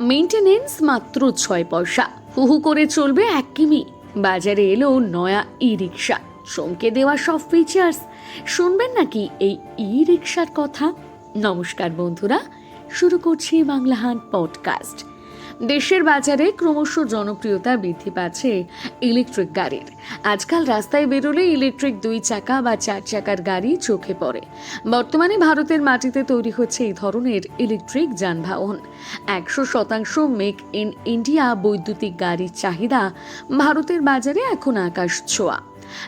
Maintenance মাত্র ছয় পয়সা। হুহু করে চলবে এক কিমি। বাজারে এলো নয়া ই রিক্সা চমকে দেওয়া সব ফিচার্স শুনবেন নাকি এই ই রিক্সার কথা? নমস্কার বন্ধুরা, শুরু করছি বাংলা হাট পডকাস্ট দেশের বাজারে ক্রমশ জনপ্রিয়তা বৃদ্ধি পাচ্ছে ইলেকট্রিক গাড়ির। আজকাল রাস্তায় বেরোলে ইলেকট্রিক দুই চাকা বা চার চাকার গাড়ি চোখে পড়ে। বর্তমানে ভারতের মাটিতে তৈরি হচ্ছে এই ধরনের ইলেকট্রিক যানবাহন। একশো শতাংশ মেক ইন ইন্ডিয়া বৈদ্যুতিক গাড়ির চাহিদা ভারতের বাজারে এখন আকাশ ছোঁয়া।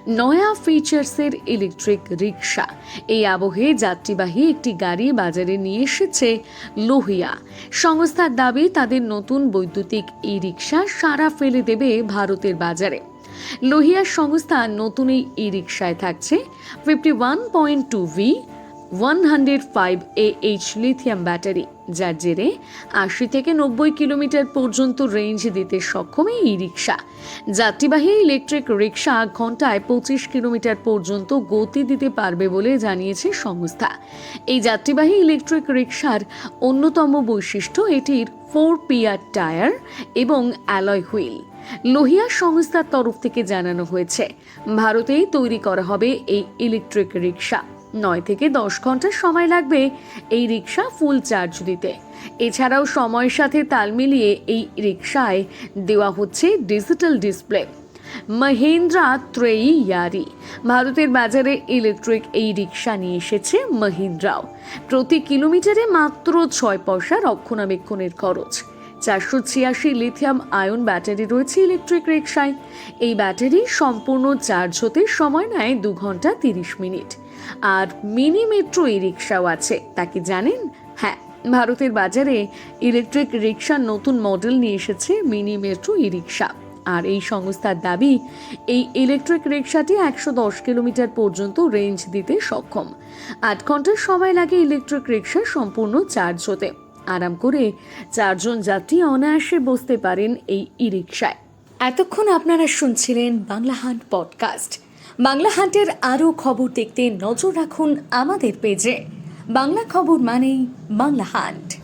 নয়া ফিচার্সের ইলেকট্রিক রিক্সা এই আবহে যাত্রীবাহী একটি গাড়ি বাজারে নিয়ে এসেছে লোহিয়া। সংস্থার দাবি, তাদের নতুন বৈদ্যুতিক ই রিক্সা সারা ফেলে দেবে ভারতের বাজারে। লোহিয়া সংস্থা নতুন এই ই রিক্সায় থাকছে। Fifty one point two V one hundred five H lithium battery যার জেরে আশি থেকে নব্বই কিলোমিটার পর্যন্ত রেঞ্জ দিতে সক্ষম এই রিক্সা যাত্রীবাহী ইলেকট্রিক রিক্সা ঘন্টায় পঁচিশ কিলোমিটার পর্যন্ত গতি দিতে পারবে বলে জানিয়েছে সংস্থা। এই যাত্রীবাহী ইলেকট্রিক রিক্সার অন্যতম বৈশিষ্ট্য এটির ফোর পিয়ার টায়ার এবং অ্যালয় হুইল লোহিয়া সংস্থার তরফ থেকে জানানো হয়েছে, ভারতেই তৈরি করা হবে এই ইলেকট্রিক রিক্সা নয় থেকে দশ ঘণ্টা সময় লাগবে এই রিক্সা ফুল চার্জ দিতে। এছাড়াও সময়ের সাথে তাল মিলিয়ে এই রিক্সায় দেওয়া হচ্ছে digital display Mahindra Treo Yaari ভারতের বাজারে ইলেকট্রিক এই রিক্সা নিয়ে এসেছে মহিন্দ্রাও। প্রতি কিলোমিটারে মাত্র ছয় পয়সা রক্ষণাবেক্ষণের খরচ। চারশো ছিয়াশি লিথিয়াম আয়ন ব্যাটারি রয়েছে ইলেকট্রিক রিক্সায় এই ব্যাটারি সম্পূর্ণ চার্জ হতে সময় নেয় দু ঘণ্টা তিরিশ মিনিট। আর মিনি মেট্রো ই রিক্সাও আছে। তা কি জানেন? হ্যাঁ ভারতের বাজারে ইলেকট্রিক রিক্সার নতুন মডেল নিয়ে এসেছে মিনি মেট্রো ই রিক্সা আর এই সংস্থার দাবি, এই ইলেকট্রিক রিক্সাটি একশো দশ কিলোমিটার পর্যন্ত রেঞ্জ দিতে সক্ষম। আট ঘণ্টার সময় লাগে ইলেকট্রিক রিক্সা সম্পূর্ণ চার্জ হতে। আরাম করে চারজন যাত্রী অনায়াসে বসতে পারেন এই ই রিক্সায় এতক্ষণ আপনারা শুনছিলেন বাংলা হান্ট পডকাস্ট। বাংলা হাটের আরও খবর দেখতে নজর রাখুন আমাদের পেজে। বাংলা খবর মানেই বাংলা হান্ট